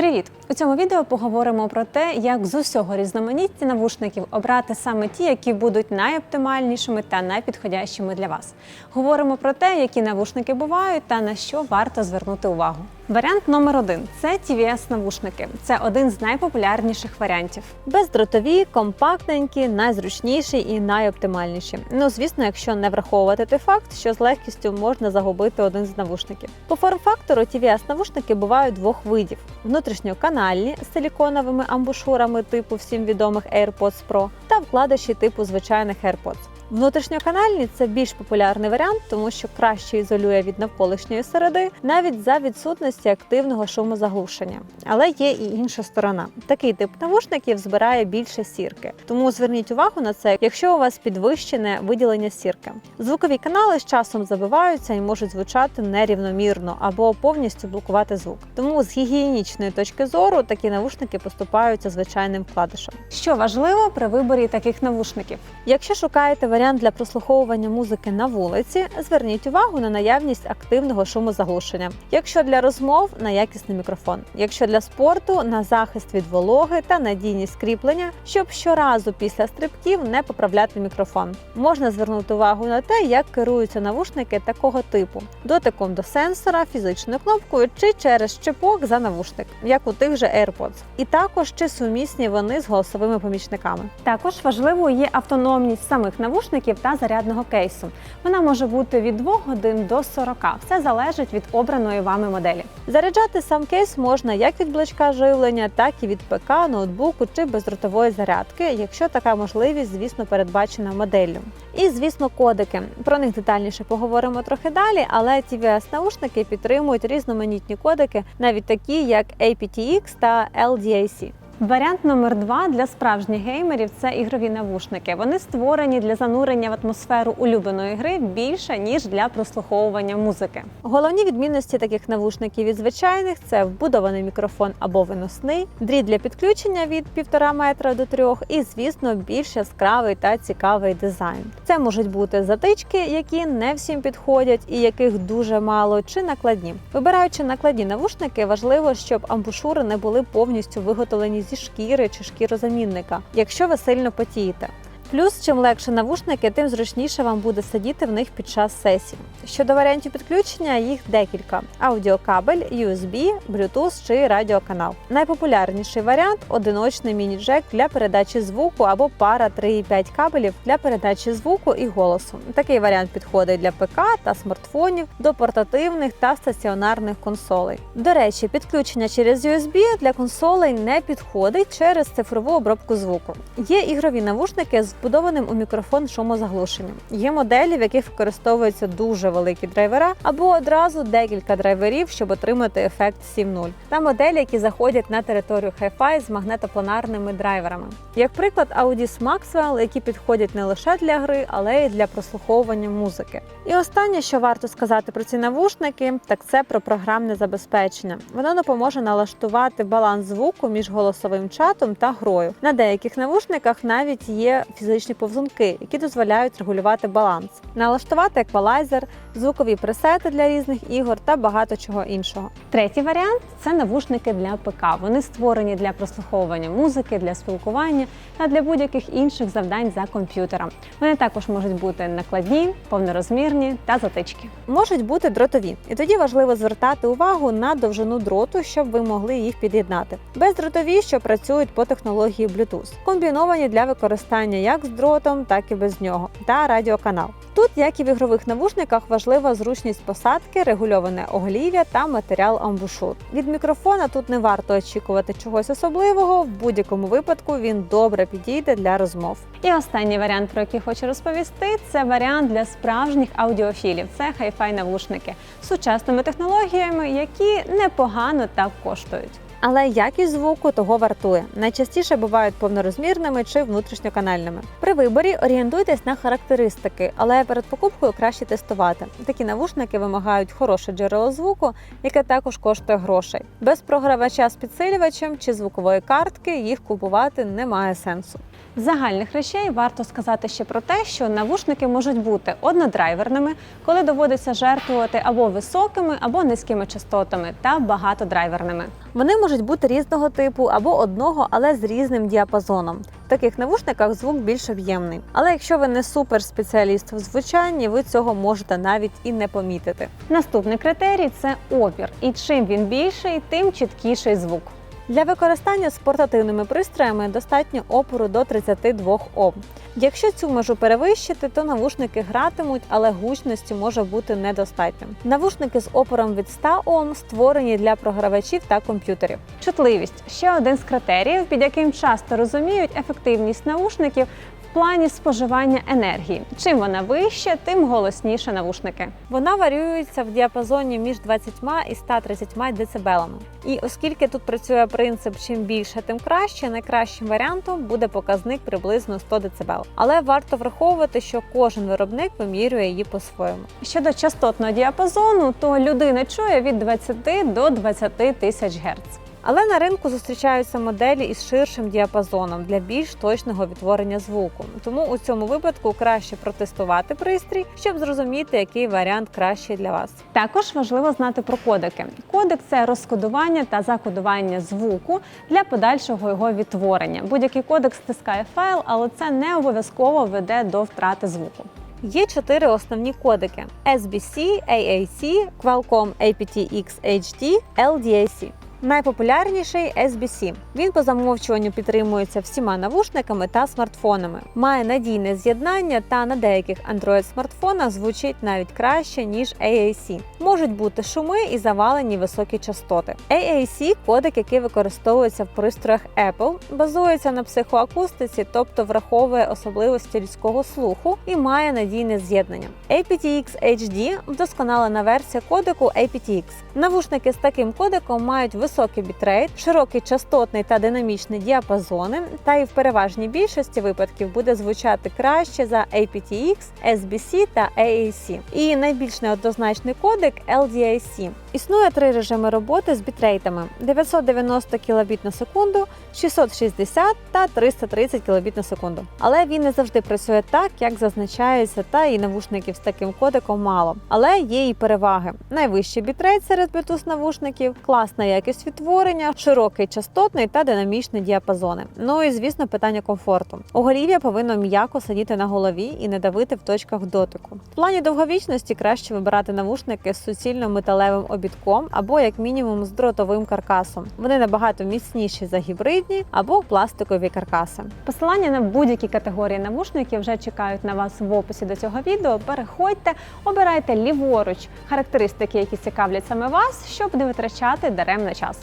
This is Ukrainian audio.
Привіт! У цьому відео поговоримо про те, як з усього різноманіття навушників обрати саме ті, які будуть найоптимальнішими та найпідходящими для вас. Говоримо про те, які навушники бувають та на що варто звернути увагу. Варіант номер один це tvs навушники. Це один з найпопулярніших варіантів. Бездротові, компактненькі, найзручніші і найоптимальніші. Ну, звісно, якщо не враховувати той факт, що з легкістю можна загубити один з навушників. По форм-фактору tvs навушники бувають двох видів: внутрішньоканальні з силіконовими амбушурами типу всім відомих AirPods Pro та вкладиші типу звичайних AirPods. Внутрішньоканальні це більш популярний варіант, тому що краще ізолює від навколишньої середи, навіть за відсутності активного шумозаглушення. Але є і інша сторона. Такий тип навушників збирає більше сірки. Тому зверніть увагу на це, якщо у вас підвищене виділення сірки. Звукові канали з часом забиваються і можуть звучати нерівномірно або повністю блокувати звук. Тому з гігієнічної точки зору такі навушники поступаються звичайним вкладишем. Що важливо при виборі таких навушників? Якщо шукаєте варіант для прослуховування музики на вулиці, зверніть увагу на наявність активного шумозаглушення. Якщо для розмов на якісний мікрофон, якщо для спорту на захист від вологи та надійність кріплення, щоб щоразу після стрибків не поправляти мікрофон. Можна звернути увагу на те, як керуються навушники такого типу: дотиком до сенсора, фізичною кнопкою чи через чіпок за навушник, як у тих же AirPods. І також чи сумісні вони з голосовими помічниками. Також важливою є автономність самих навушників та зарядного кейсу. Вона може бути від 2 годин до 40. Все залежить від обраної вами моделі. Заряджати сам кейс можна як від блочка живлення, так і від ПК, ноутбуку чи бездротової зарядки, якщо така можливість, звісно, передбачена моделлю. І, звісно, кодики. Про них детальніше поговоримо трохи далі, але tvs наушники підтримують різноманітні кодики, навіть такі як aptX та LDAC. Варіант номер два для справжніх геймерів це ігрові навушники. Вони створені для занурення в атмосферу улюбленої гри більше ніж для прослуховування музики. Головні відмінності таких навушників від звичайних це вбудований мікрофон або виносний, дріт для підключення від 1,5 метра до 3 і, звісно, більш яскравий та цікавий дизайн. Це можуть бути затички, які не всім підходять і яких дуже мало, чи накладні. Вибираючи накладні навушники, важливо, щоб амбушури не були повністю виготовлені зі шкіри чи шкірозамінника, якщо ви сильно потієте. Плюс, чим легше навушники, тим зручніше вам буде сидіти в них під час сесії. Щодо варіантів підключення, їх декілька: аудіокабель, USB, Bluetooth чи радіоканал. Найпопулярніший варіант одиночний міні-джек для передачі звуку або пара 3,5 кабелів для передачі звуку і голосу. Такий варіант підходить для ПК та смартфонів, до портативних та стаціонарних консолей. До речі, підключення через USB для консолей не підходить через цифрову обробку звуку. Є ігрові навушники з вбудованим у мікрофон шумозаглушенням. Є моделі, в яких використовуються дуже великі драйвера, або одразу декілька драйверів, щоб отримати ефект 7.0. Та моделі, які заходять на територію Hi-Fi з магнетопланарними драйверами. Як приклад, Audis Maxwell, які підходять не лише для гри, але й для прослуховування музики. І останнє, що варто сказати про ці навушники, так це про програмне забезпечення. Воно допоможе налаштувати баланс звуку між голосовим чатом та грою. На деяких навушниках навіть є фізичні повзунки, які дозволяють регулювати баланс, налаштувати еквалайзер, звукові пресети для різних ігор та багато чого іншого. Третій варіант це навушники для ПК. Вони створені для прослуховування музики, для спілкування та для будь-яких інших завдань за комп'ютером. Вони також можуть бути накладні, повнорозмірні та затички. Можуть бути дротові, і тоді важливо звертати увагу на довжину дроту, щоб ви могли їх під'єднати. Бездротові, що працюють по технології Bluetooth, комбіновані для використання як з дротом, так і без нього, та радіоканал. Тут, як і в ігрових навушниках, важлива зручність посадки, регульоване оголів'я та матеріал амбушур. Від мікрофона тут не варто очікувати чогось особливого. В будь-якому випадку він добре підійде для розмов. І останній варіант, про який хочу розповісти, це варіант для справжніх аудіофілів. Це хай-фай навушники сучасними технологіями, які непогано так коштують. Але якість звуку того вартує. Найчастіше бувають повнорозмірними чи внутрішньоканальними. При виборі орієнтуйтесь на характеристики, але перед покупкою краще тестувати. Такі навушники вимагають хороше джерело звуку, яке також коштує грошей. Без програвача з підсилювачем чи звукової картки їх купувати немає сенсу. З загальних речей варто сказати ще про те, що навушники можуть бути однодрайверними, коли доводиться жертвувати або високими, або низькими частотами, та багатодрайверними. Вони можуть бути різного типу або одного, але з різним діапазоном. В таких навушниках звук більш об'ємний. Але якщо ви не суперспеціаліст в звучанні, ви цього можете навіть і не помітити. Наступний критерій це опір. І чим він більший, тим чіткіший звук. Для використання з портативними пристроями достатньо опору до 32 Ом. Якщо цю межу перевищити, то навушники гратимуть, але гучності може бути недостатньо. Навушники з опором від 100 Ом створені для програвачів та комп'ютерів. Чутливість ще один з критеріїв, під яким часто розуміють ефективність навушників плані споживання енергії. Чим вона вища, тим голосніше навушники. Вона варіюється в діапазоні між 20 і 130 дБ. І оскільки тут працює принцип чим більше, тим краще, найкращим варіантом буде показник приблизно 100 дБ. Але варто враховувати, що кожен виробник вимірює її по-своєму. Щодо частотного діапазону, то людина чує від 20 до 20 тисяч Гц. Але на ринку зустрічаються моделі із ширшим діапазоном для більш точного відтворення звуку. Тому у цьому випадку краще протестувати пристрій, щоб зрозуміти, який варіант кращий для вас. Також важливо знати про кодеки. Кодек це розкодування та закодування звуку для подальшого його відтворення. Будь-який кодек стискає файл, але це не обов'язково веде до втрати звуку. Є чотири основні кодеки: SBC, AAC, Qualcomm aptX HD, LDAC. Найпопулярніший SBC. Він по замовчуванню підтримується всіма навушниками та смартфонами. Має надійне з'єднання та на деяких Android смартфонах звучить навіть краще ніж AAC. Можуть бути шуми і завалені високі частоти. AAC кодек, який використовується в пристроях Apple, базується на психоакустиці, тобто враховує особливості людського слуху і має надійне з'єднання. aptX HD вдосконалена версія кодеку aptX. Навушники з таким кодеком мають високий бітрейт, широкий частотний та динамічний діапазони, та і в переважній більшості випадків буде звучати краще за aptX, SBC та AAC. І найбільш неоднозначний кодек LDAC. Існує три режими роботи з бітрейтами: 990 кбіт на секунду, 660 та 330 кбіт на секунду. Але він не завжди працює так, як зазначається, та і навушників з таким кодеком мало. Але є і переваги: найвищий бітрейт серед Bluetooth навушників, класна якість відтворення, широкий частотний та динамічний діапазони. Ну і звісно, питання комфорту. Оголів'я повинно м'яко сидіти на голові і не давити в точках дотику. В плані довговічності краще вибирати навушники з суцільно металевим обідком або як мінімум з дротовим каркасом. Вони набагато міцніші за гібридні або пластикові каркаси. Посилання на будь-які категорії навушників вже чекають на вас в описі до цього відео. Переходьте, обирайте ліворуч характеристики, які цікавлять саме вас, щоб не витрачати даремно час.